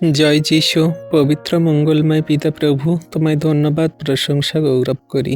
জয় যিশু, পবিত্র মঙ্গলময় পিতা প্রভু, তোমায় ধন্যবাদ, প্রশংসা গৌরব করি।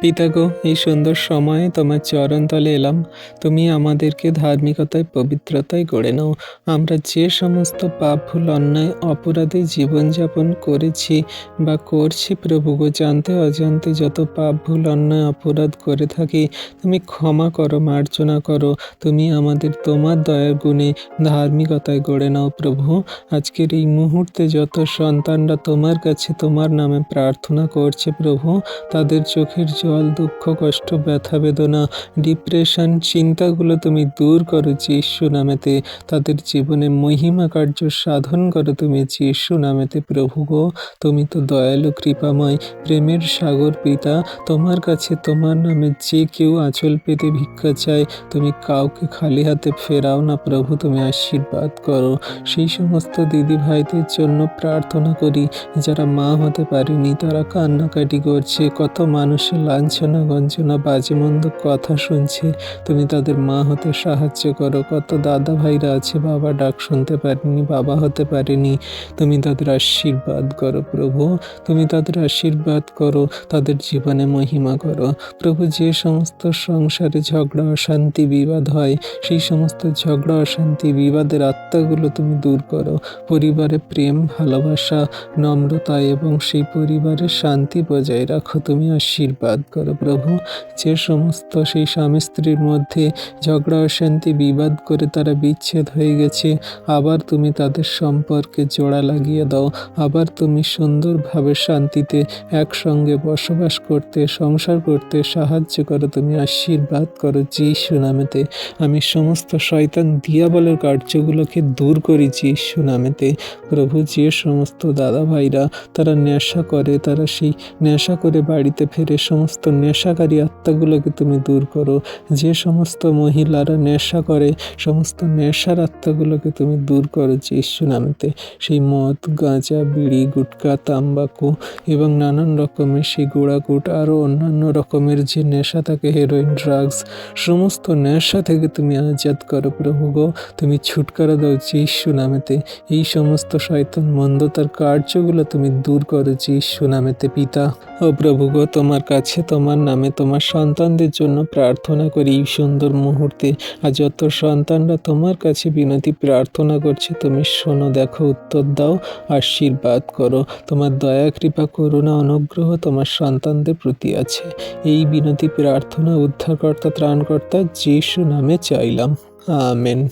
পিতা গো, এই সুন্দর সময়ে তোমার চরণ তলে এলাম। তুমি আমাদেরকে ধার্মিকতায়, পবিত্রতায় গড়ে নাও। আমরা যে সমস্ত পাপ, ভুল, অন্যায়, অপরাধে জীবনযাপন করেছি বা করছি প্রভু গো, জানতে অজান্তে যত পাপ, ভুল, অন্যায়, অপরাধ করে থাকি, তুমি ক্ষমা করো, মার্জনা করো। তুমি আমাদের তোমার দয়ার গুণে ধার্মিকতায় গড়ে নাও প্রভু। আজকের এই মুহূর্তে যত সন্তানরা তোমার কাছে তোমার নামে প্রার্থনা করছে প্রভু, তাদের চোখের জল, দুঃখ, কষ্ট, ব্যথা, বেদনা, ডিপ্রেশন চিন্তাগুলো তুমি দূর করো যিশু নামেতে। তাদের জীবনে মহিমা কার্য সাধন করো তুমি যিশু নামেতে প্রভু গো। তুমি তো দয়ালু, কৃপাময়, প্রেমের সাগর পিতা। তোমার কাছে তোমার নামে যে কেউ আঁচল পেতে ভিক্ষা চায়, তুমি কাউকে খালি হাতে ফেরাও না প্রভু, তুমি আশীর্বাদ করো। সেই সমস্ত দিদি ভাইদের জন্য প্রার্থনা করি। যারা মা হতে পারেনি, তারা কান্নাকাটি করছে, কত মানুষের লাঞ্ছনা গঞ্জনা বাজে মন্দ কথা শুনছে। তুমি তাদের মা হতে সাহায্য করো। কত দাদা ভাইরা আছে, বাবা ডাক শুনতে পারেনি, বাবা হতে পারেনি। তুমি তাদের আশীর্বাদ করো প্রভু। তুমি তাদের আশীর্বাদ করো, তাদের জীবনে মহিমা করো। প্রভু, যে সমস্ত সংসারে ঝগড়া, অশান্তি, বিবাদ হয়, সেই সমস্ত ঝগড়া, অশান্তি, বিবাদের আত্মাগুলো তুমি দূর করো। পরিবারে প্রেম, ভালোবাসা, নম্রতা এবং সেই পরিবারের শান্তি বজায় রাখো। তুমি আশীর্বাদ করো প্রভু। যে সমস্ত সেই স্বামী স্ত্রীর মধ্যে ঝগড়া, অশান্তি, বিবাদ করে তারা বিচ্ছেদ হয়ে গেছে, আবার তুমি তাদের সম্পর্কে জোড়া লাগিয়ে দাও। আবার তুমি সুন্দরভাবে শান্তিতে একসঙ্গে বসবাস করতে, সংসার করতে সাহায্য করো। তুমি আশীর্বাদ করো যিশু নামেতে। আমি সমস্ত শয়তান দিয়াবলের কার্যগুলোকে দূর করি যিশু নামেতে। প্রভু, যে সমস্ত দাদা ভাইরা তারা নেশা করে, তারা সেই নেশা করে বাড়িতে ফেরে, সমস্ত নেশাকারী আত্মাগুলোকে তুমি দূর করো। যে সমস্ত মহিলারা নেশা করে, সমস্ত নেশার আত্মাগুলোকে তুমি দূর করো যিশু নামেতে। সেই মদ, গাঁজা, বিড়ি, গুটকা, তাম্বাকু এবং নানান রকমের সেই গোড়াকুট আরও অন্যান্য রকমের যে নেশা থাকে হেরোইন ড্রাগস সমস্ত নেশা থেকে তুমি আজাদ করো প্রভু গো। তুমি ছুটকারা দাও যিশু নামেতে। এই সমস্ত শয়তান মন্দতার কার্যগুলো তুমি দূর করো যিশু নামেতে পিতা। ও প্রভু গো, তোমার কাছে, তোমার নামে, তোমার সন্তানদের জন্য প্রার্থনা করি এই সুন্দর মুহূর্তে। আর যত সন্তানরা তোমার কাছে বিনতি প্রার্থনা করছে, তুমি শোনো, দেখো, উত্তর দাও, আশীর্বাদ করো। তোমার দয়া, কৃপা, করুণা, অনুগ্রহ তোমার সন্তানদের প্রতি আছে। এই বিনতি প্রার্থনা উদ্ধারকর্তা, ত্রাণকর্তা, যিশু নামে চাইলাম। আমেন।